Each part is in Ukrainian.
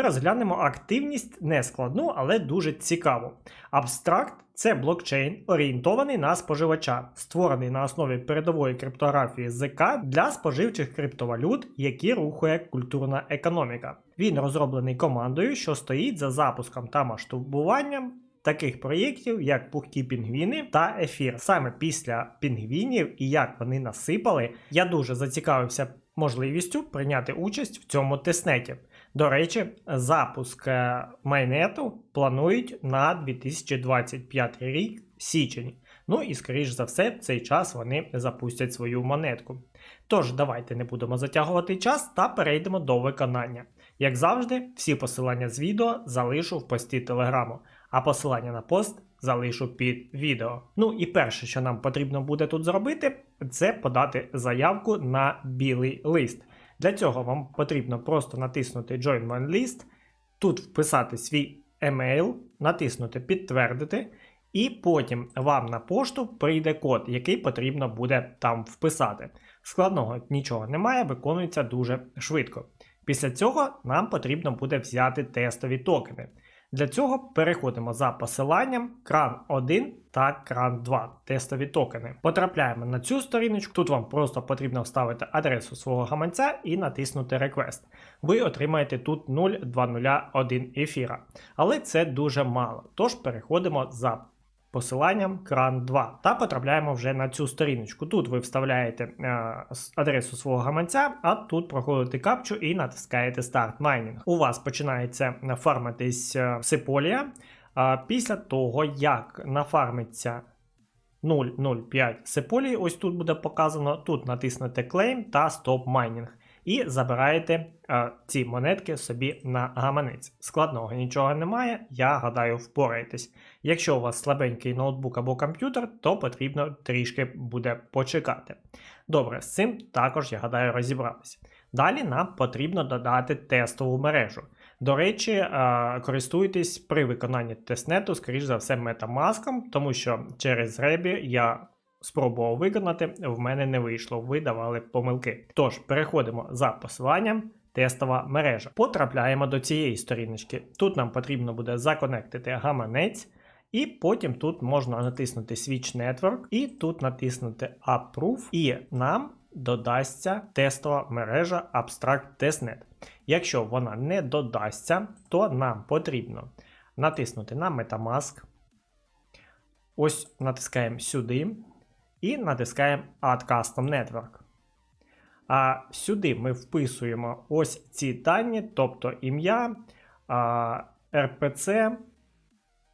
Ми розглянемо активність не складну, але дуже цікаву. Абстракт це блокчейн, орієнтований на споживача, створений на основі передової криптографії ЗК для споживчих криптовалют, які рухає культурна економіка. Він розроблений командою, що стоїть за запуском та масштабуванням. Таких проєктів, як пухкі пінгвіни та ефір. Саме після пінгвінів і як вони насипали, я дуже зацікавився можливістю прийняти участь в цьому тестнеті. До речі, запуск майнету планують на 2025 рік січень. Ну і скоріш за все, в цей час вони запустять свою монетку. Тож, давайте не будемо затягувати час та перейдемо до виконання. Як завжди, всі посилання з відео залишу в пості телеграму, а посилання на пост залишу під відео. Ну і перше, що нам потрібно буде тут зробити, це подати заявку на білий лист. Для цього вам потрібно просто натиснути Join My List, тут вписати свій емейл, натиснути Підтвердити, і потім вам на пошту прийде код, який потрібно буде там вписати. Складного нічого немає, виконується дуже швидко. Після цього нам потрібно буде взяти тестові токени. Для цього переходимо за посиланням кран 1 та кран 2 тестові токени. Потрапляємо на цю сторіночку. Тут вам просто потрібно вставити адресу свого гаманця і натиснути Request. Ви отримаєте тут 0,201 ефіра. Але це дуже мало. Тож переходимо за посиланням кран 2 та потрапляємо вже на цю сторіночку. Тут ви вставляєте е, адресу свого гаманця, а тут проходите капчу і натискаєте Start Mining. У вас починається фармитись е, сиполія. А після того, як нафармиться 0,05 сиполії, ось тут буде показано, тут натиснете Claim та Stop Mining. І забираєте е, ці монетки собі на гаманець. Складного нічого немає, я гадаю, впораєтесь. Якщо у вас слабенький ноутбук або комп'ютер, то потрібно трішки буде почекати. Добре, з цим також я гадаю розібралися. Далі нам потрібно додати тестову мережу. До речі, е, користуйтесь при виконанні тестнету, скоріш за все, Metamask, тому що через Rebі я спробував виконати, в мене не вийшло, ви давали помилки. Тож переходимо за посиланням. Тестова мережа. Потрапляємо до цієї сторіночки. Тут нам потрібно буде законектити гаманець, і потім тут можна натиснути Switch Network, і тут натиснути Approve, і нам додасться тестова мережа Abstract Testnet. Якщо вона не додасться, то нам потрібно натиснути на Metamask. Ось натискаємо сюди і натискаємо Add Custom Network. А сюди ми вписуємо ось ці дані, тобто ім'я, RPC,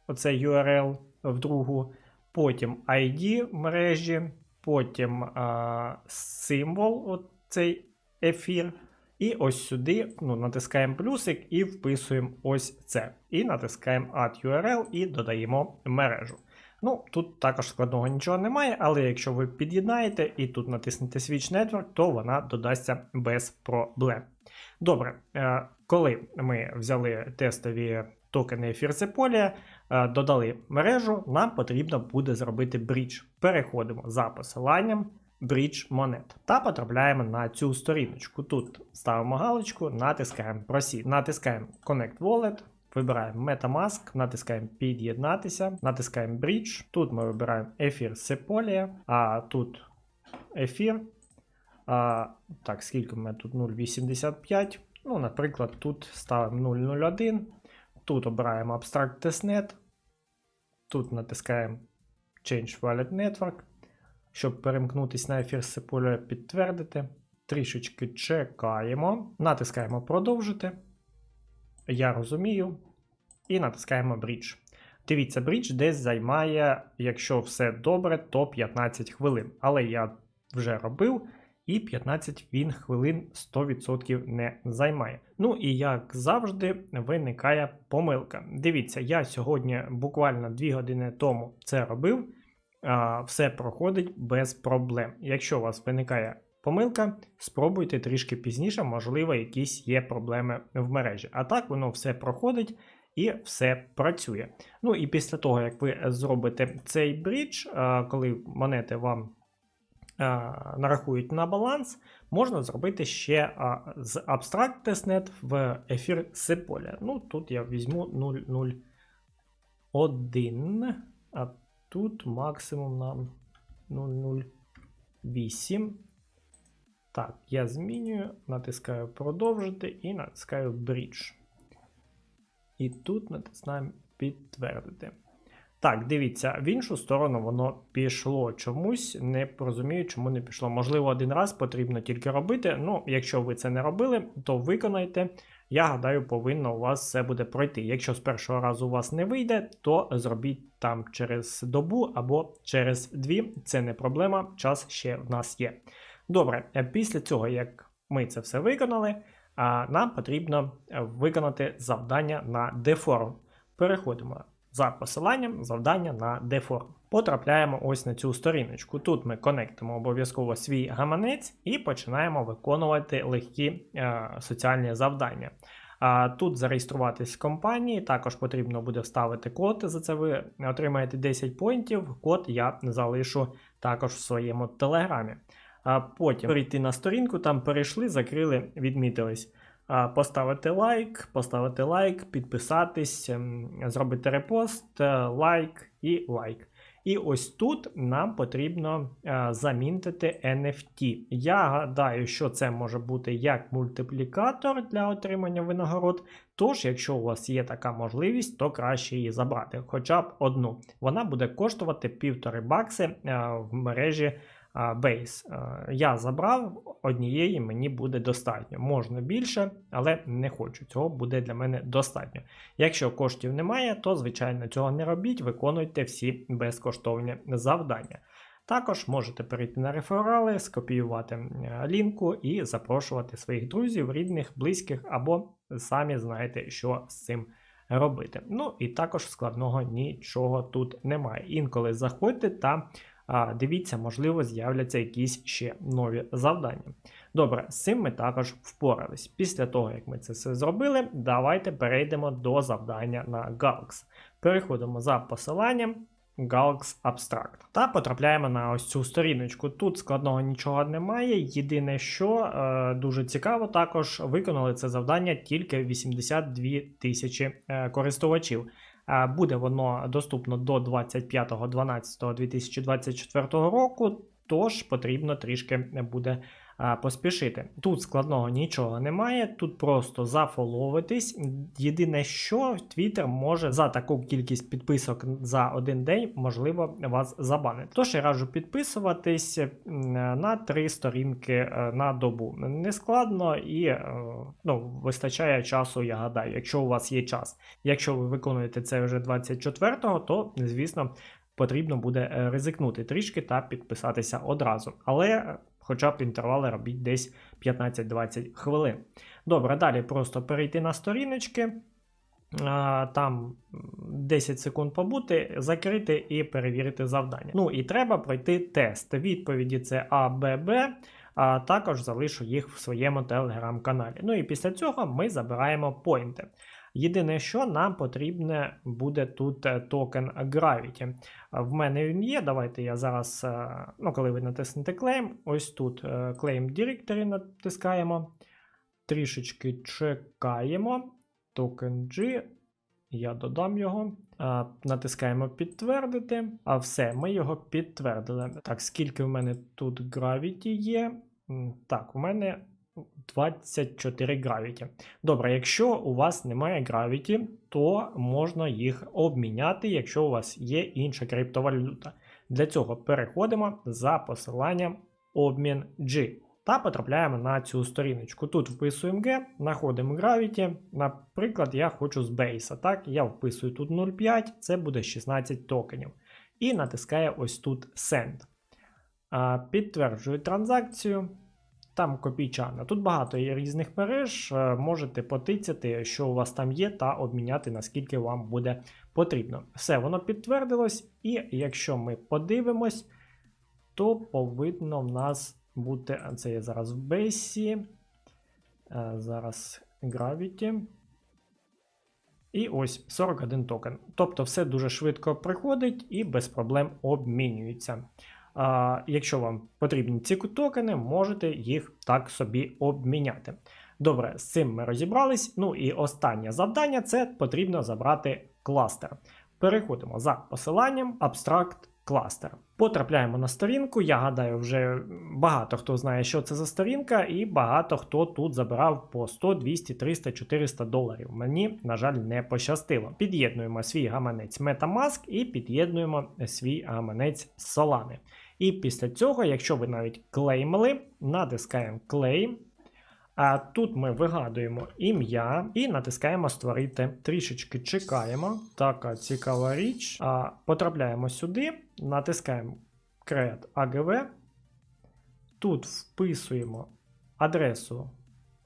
оце URL в другу, потім ID мережі, потім а, символ, оцей ефір. І ось сюди ну, натискаємо плюсик і вписуємо ось це. І натискаємо Add URL і додаємо мережу. Ну, тут також складного нічого немає, але якщо ви під'єднаєте і тут натиснете Switch Network, то вона додасться без проблем. Добре, е, коли ми взяли тестові токени Фірцеполія, е, додали мережу, нам потрібно буде зробити брідж. Переходимо за посиланням Bridge монет та потрапляємо на цю сторіночку. Тут ставимо галочку, натискаємо Proceed, натискаємо Connect Wallet. Вибираємо Metamask, натискаємо під'єднатися, натискаємо Bridge. Тут ми вибираємо ефір Sepolia, а тут ефір. А, так, скільки в мене тут 0,85. Ну, наприклад, тут ставимо 0,01. Тут обираємо Abstract Testnet. Тут натискаємо Change Wallet Network. Щоб перемкнутися на ефір Sepolia, підтвердити. Трішечки чекаємо. Натискаємо продовжити. Я розумію. І натискаємо Bridge. Дивіться, Bridge десь займає, якщо все добре, то 15 хвилин. Але я вже робив, і 15 він хвилин 100% не займає. Ну і як завжди, виникає помилка. Дивіться, я сьогодні буквально 2 години тому це робив. Все проходить без проблем. Якщо у вас виникає помилка, спробуйте трішки пізніше, можливо, якісь є проблеми в мережі. А так воно все проходить і все працює. Ну і після того, як ви зробите цей брідж, коли монети вам нарахують на баланс, можна зробити ще з Abstract Testnet в ефір Сеполя. Ну, тут я візьму 001, а тут максимум нам 008. Так, я змінюю, натискаю продовжити і натискаю Bridge. І тут натискаємо підтвердити. Так, дивіться, в іншу сторону воно пішло чомусь. Не розумію, чому не пішло. Можливо, один раз потрібно тільки робити. Ну, якщо ви це не робили, то виконайте. Я гадаю, повинно у вас все буде пройти. Якщо з першого разу у вас не вийде, то зробіть там через добу або через дві. Це не проблема, час ще в нас є. Добре, е, після цього, як ми це все виконали, нам потрібно е, виконати завдання на деформ. Переходимо за посиланням завдання на деформ. Потрапляємо ось на цю сторіночку. Тут ми конектимо обов'язково свій гаманець і починаємо виконувати легкі е, соціальні завдання. А тут зареєструватись в компанії, також потрібно буде вставити код. За це ви отримаєте 10 поінтів. Код я залишу також в своєму телеграмі. А потім перейти на сторінку, там перейшли, закрили, відмітились. Поставити лайк, поставити лайк, підписатись, ем, зробити репост, е, лайк і лайк. І ось тут нам потрібно е, замінити NFT. Я гадаю, що це може бути як мультиплікатор для отримання винагород. Тож, якщо у вас є така можливість, то краще її забрати, хоча б одну. Вона буде коштувати півтори бакси е, в мережі бейс. Я забрав однієї, мені буде достатньо. Можна більше, але не хочу. Цього буде для мене достатньо. Якщо коштів немає, то звичайно цього не робіть, виконуйте всі безкоштовні завдання. Також можете перейти на реферали, скопіювати лінку і запрошувати своїх друзів, рідних, близьких, або самі знаєте, що з цим робити. Ну і також складного нічого тут немає. Інколи заходьте та а, дивіться, можливо, з'являться якісь ще нові завдання. Добре, з цим ми також впорались. Після того, як ми це все зробили, давайте перейдемо до завдання на Galax. Переходимо за посиланням. Galax Abstract. Та потрапляємо на ось цю сторіночку. Тут складного нічого немає. Єдине, що е, дуже цікаво, також виконали це завдання тільки 82 тисячі е, користувачів. Буде воно доступно до 25.12.2024 року, тож потрібно трішки буде поспішити. Тут складного нічого немає, тут просто зафоловитись. Єдине, що Twitter може за таку кількість підписок за один день, можливо, вас забанити. Тож я раджу підписуватись на три сторінки е, на добу. Не складно і е, ну, вистачає часу, я гадаю, якщо у вас є час. Якщо ви виконуєте це вже 24-го, то звісно. Потрібно буде е, ризикнути трішки та підписатися одразу. Але хоча б інтервали робіть десь 15-20 хвилин. Добре, далі просто перейти на сторіночки. Там 10 секунд побути, закрити і перевірити завдання. Ну і треба пройти тест. Відповіді це А, Б, Б, а також залишу їх в своєму телеграм-каналі. Ну і після цього ми забираємо поінти. Єдине, що нам потрібне буде тут е, токен Gravity. В мене він є. Давайте я зараз, е, ну, коли ви натиснете Claim, ось тут е, Claim Directory натискаємо. Трішечки чекаємо. Токен G. Я додам його. Натискаємо підтвердити. А все, ми його підтвердили. Так, скільки в мене тут Gravity є? Так, у мене 24 гравіті. Добре, якщо у вас немає гравіті, то можна їх обміняти, якщо у вас є інша криптовалюта. Для цього переходимо за посиланням обмін G. Та потрапляємо на цю сторіночку. Тут вписуємо G, знаходимо Gravity. Наприклад, я хочу з Base. Так, я вписую тут 0,5, це буде 16 токенів. І натискаю ось тут Send. Підтверджую транзакцію. Там копійчана. Тут багато є різних мереж. е, Можете потицяти, що у вас там є, та обміняти наскільки вам буде потрібно. Все, воно підтвердилось, і якщо ми подивимось, то повинно в нас бути. Це я зараз в бейсі. е, Зараз Gravity. І ось 41 токен. Тобто все дуже швидко приходить і без проблем обмінюється. Якщо вам потрібні ці токени, можете їх так собі обміняти. Добре, з цим ми розібрались. Ну і останнє завдання це потрібно забрати кластер. Переходимо за посиланням Abstract Cluster. Потрапляємо на сторінку. Я гадаю, вже багато хто знає, що це за сторінка, і багато хто тут забирав по 100, 200, 300, 400 доларів. Мені, на жаль, не пощастило. Під'єднуємо свій гаманець MetaMask і під'єднуємо свій гаманець Solana. І після цього, якщо ви навіть клеймили, натискаємо Claim. А тут ми вигадуємо ім'я і натискаємо Створити. Трішечки чекаємо. Така цікава річ. А, потрапляємо сюди, натискаємо Create AGV. Тут вписуємо адресу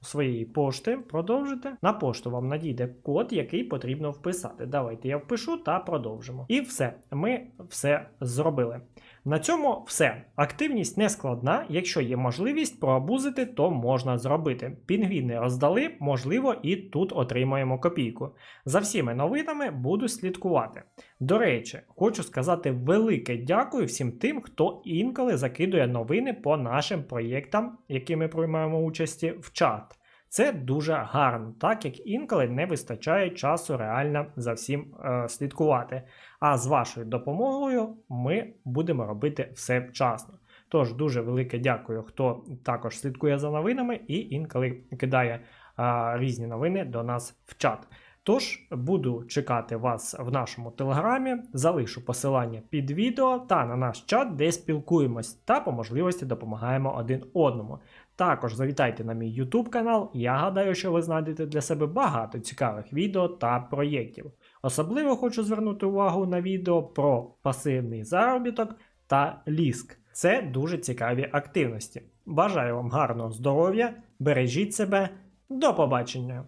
своєї пошти, продовжите. На пошту вам надійде код, який потрібно вписати. Давайте я впишу та продовжимо. І все, ми все зробили. На цьому все. Активність не складна. Якщо є можливість проабузити, то можна зробити. Пінгвіни роздали, можливо, і тут отримаємо копійку. За всіми новинами буду слідкувати. До речі, хочу сказати велике дякую всім тим, хто інколи закидує новини по нашим проєктам, які ми приймаємо участі в чат. Це дуже гарно, так як інколи не вистачає часу реально за всім е, слідкувати. А з вашою допомогою ми будемо робити все вчасно. Тож дуже велике дякую, хто також слідкує за новинами і інколи кидає е, різні новини до нас в чат. Тож буду чекати вас в нашому телеграмі, залишу посилання під відео та на наш чат, де спілкуємось та по можливості допомагаємо один одному. Також завітайте на мій YouTube канал. Я гадаю, що ви знайдете для себе багато цікавих відео та проєктів. Особливо хочу звернути увагу на відео про пасивний заробіток та ліск. Це дуже цікаві активності. Бажаю вам гарного здоров'я, бережіть себе, до побачення!